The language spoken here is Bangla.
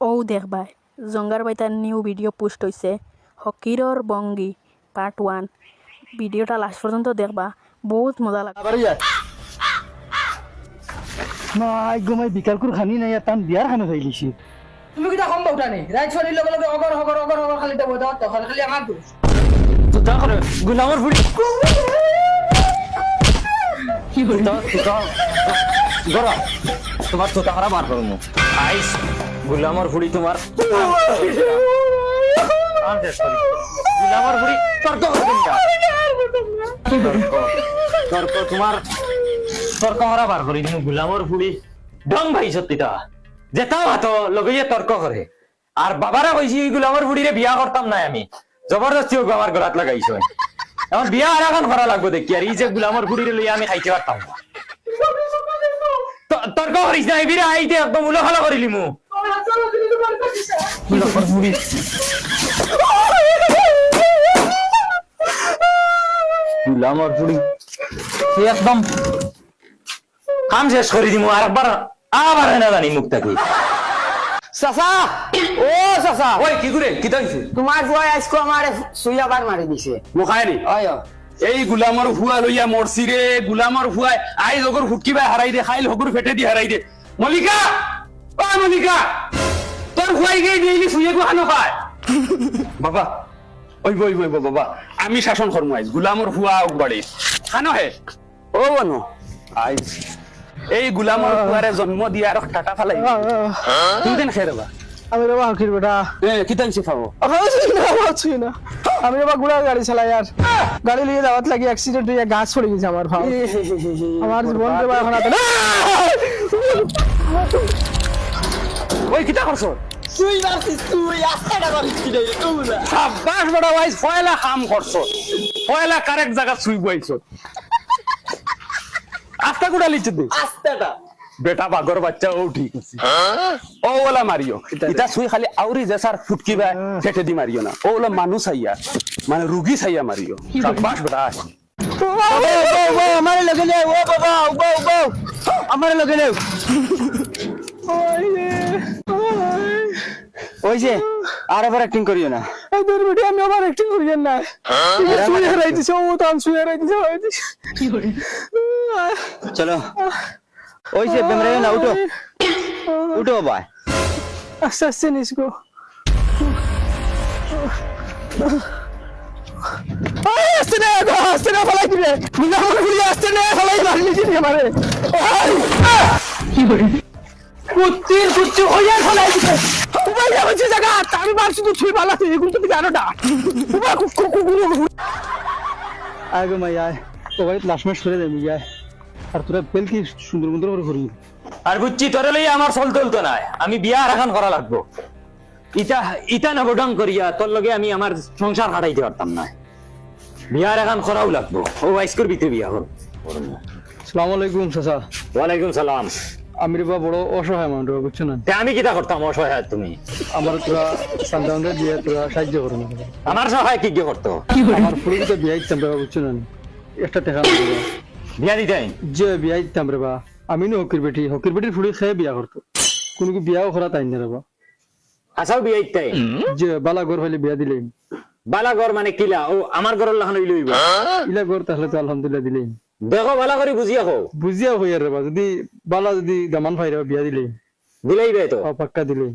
ও দেখবা জঙ্গার বাইতার নিউ ভিডিও পোস্ট হয়েছে হকিরর বঙ্গি পার্ট ওয়ান ভিডিওটা লাস্ট পর্যন্ত দেখবা বহুত মজা লাগবে আবার ইয়া গমাই বিকাল করে খানি নাই তান বিয়ার খানে খাইলিছি তুমি কিটা কম বউটা নি রাইট শরীর লগে লগে অগর অগর অগর অগর খালি দেবো দাও তখন খালি আমার দোষ। তো তা করে গুলামর ফুড়ি কি হল গরা তোমার তো তাহারা বার করমু আইস গুলামর ফুড়ি তোমার। গুলামর ফুড়ি তর্ক তর্ক তোমার তর্ক করি গুলামর ডং ভাই সত্যিটা। যেতাও হাত লগে যে তর্ক করে। আর বাবারা কইছি গুলামর বিয়া করতাম না আমি। জবরদস্তি হোক আমার গলাত লাগাইছো। এখন বিয়া আর এখন করা লাগবো দেখি আর এই যে গুলামর ফুড়িরে লইয়া আমি খাইতে পারতাম না। ত- তর্ক করিস না এবিরে আইতে একদম উলো খালো করিলি মু। গুলামর ফুড়ি তুই একদম কাম শেষ করে দিমু আর একবার আবার না জানি মুখ থাকি চাচা! ও চাচা! ওই কি করে? কি তাইছে? তোমার বুয়াই আজকে আমার সুইয়া বার মারি দিছে। মুখায়নি অয় এই গুলামর হুয়া লইয়া মরছি রে গুলামর আই লগর হুটকি বাই হারাই দে খাইল হগুর ফেটে দি হারাই দে। মলিকা ও মলিকা তোর হুয়াই গিয়ে শুয়ে খায়। বাবা ওই বই বই বাবা আমি শাসন করমু গুলামর হুয়া বাড়ি খানো হে ও বনো। আইজ এই গুলামর হুয়ারে জন্ম দিয়া আর টাটা ফালাই তুই দেন খেয়ে দেবা আমি রে বেটা। এ কিতানছি খাব? আছি না আমি এবার গুড়া গাড়ি চালাই আর গাড়ি লাগি অ্যাক্সিডেন্ট হয়ে গাছ পড়ে গেছে আমার ভাব আমার জীবন রে এখন ওই কিতা করছ মারছিস তুই আস্তাটা করিস কি রে তুই সাব্বাস বড় ভাই পয়লা কাম করছ পয়লা কারেক্ট জায়গা ছুই বইছো আস্তা গুড়া লিচে দে আস্তাটা বেটা বাগর বাচ্চা ও ঠিক আছে ও ওলা মারিও ইটা সুই খালি আউরি যে স্যার ফুটকি বা ফেটে দি মারিও না ও ওলা মানুষ আইয়া মানে রুগী চাইয়া মারিও সাব্বাস বেটা আমার লগে নে ও বাবা ও ও আমার লগে নে ওই যে আর এবার অ্যাক্টিং করিও না। এদের ভিডিও আমি আবার একটু করিয়েন না। শুয়ে হারাই দিছে ও তো আমি শুয়ে হারাই দিছে চলো। ওই যে বেমরে না উঠো। উঠো বাবা। আস্তে আস্তে নিসকো আস্তে না গো আস্তে না ফলাই দিবে বুঝা আমাকে গুলি আস্তে না ফলাই মারি দিছি আমারে। কি করি? কুত্তির কুত্তি হইয়া ফলাই দিছে। আমি ভাবছি তো ভালো আছে এগুলো তো জানো না আগে মাই আয়। তো ভাই ম্যাচ করে দেবি আর তোরা বেল কি সুন্দর সুন্দর করে আর বুঝছি তোরে লইয়া আমার চল চলতো নাই। আমি বিয়া আর এখন করা লাগবো। ইটা ইটা নবডং করিয়া তোর লগে আমি আমার সংসার কাটাইতে পারতাম না। বিয়া আর এখন করাও লাগবো। ও আইস করবি তুই বিয়া কর সালাম আলাইকুম চাচা। ওয়ালাইকুম সালাম। আমি রে বা বড় অসহায় মানুষ বুঝছ না? আমি কিটা করতাম অসহায় তুমি? আমার তোরা দিয়ে তোরা সাহায্য করো না। আমার সহায় কি কি করতো আমার বিয়ে দিতাম রে বা বুঝছ না? একটা টাকা বিয়া যে বিয়ে দিতাম রে বা আমি নো হকির বেটি হকির বেটির ফুড়ি খেয়ে বিয়া করতো। কোনো কি বিয়াও করা তাই না রে বা আসাও বিয়া দিতেন যে বালা ঘর হইলে বিয়া দিলেই। বালা ঘর মানে কিলা? ও আমার ঘরের লাখান লইব ইলা ঘর তাহলে তো আলহামদুলিল্লাহ দিলেই। দেখো ভালা করে বুঝিয়া হো বুঝিয়া হই আর যদি বালা যদি দামান ফাইরা বিয়া দিলে। দিলেই বে তো। পাক্কা দিলেই।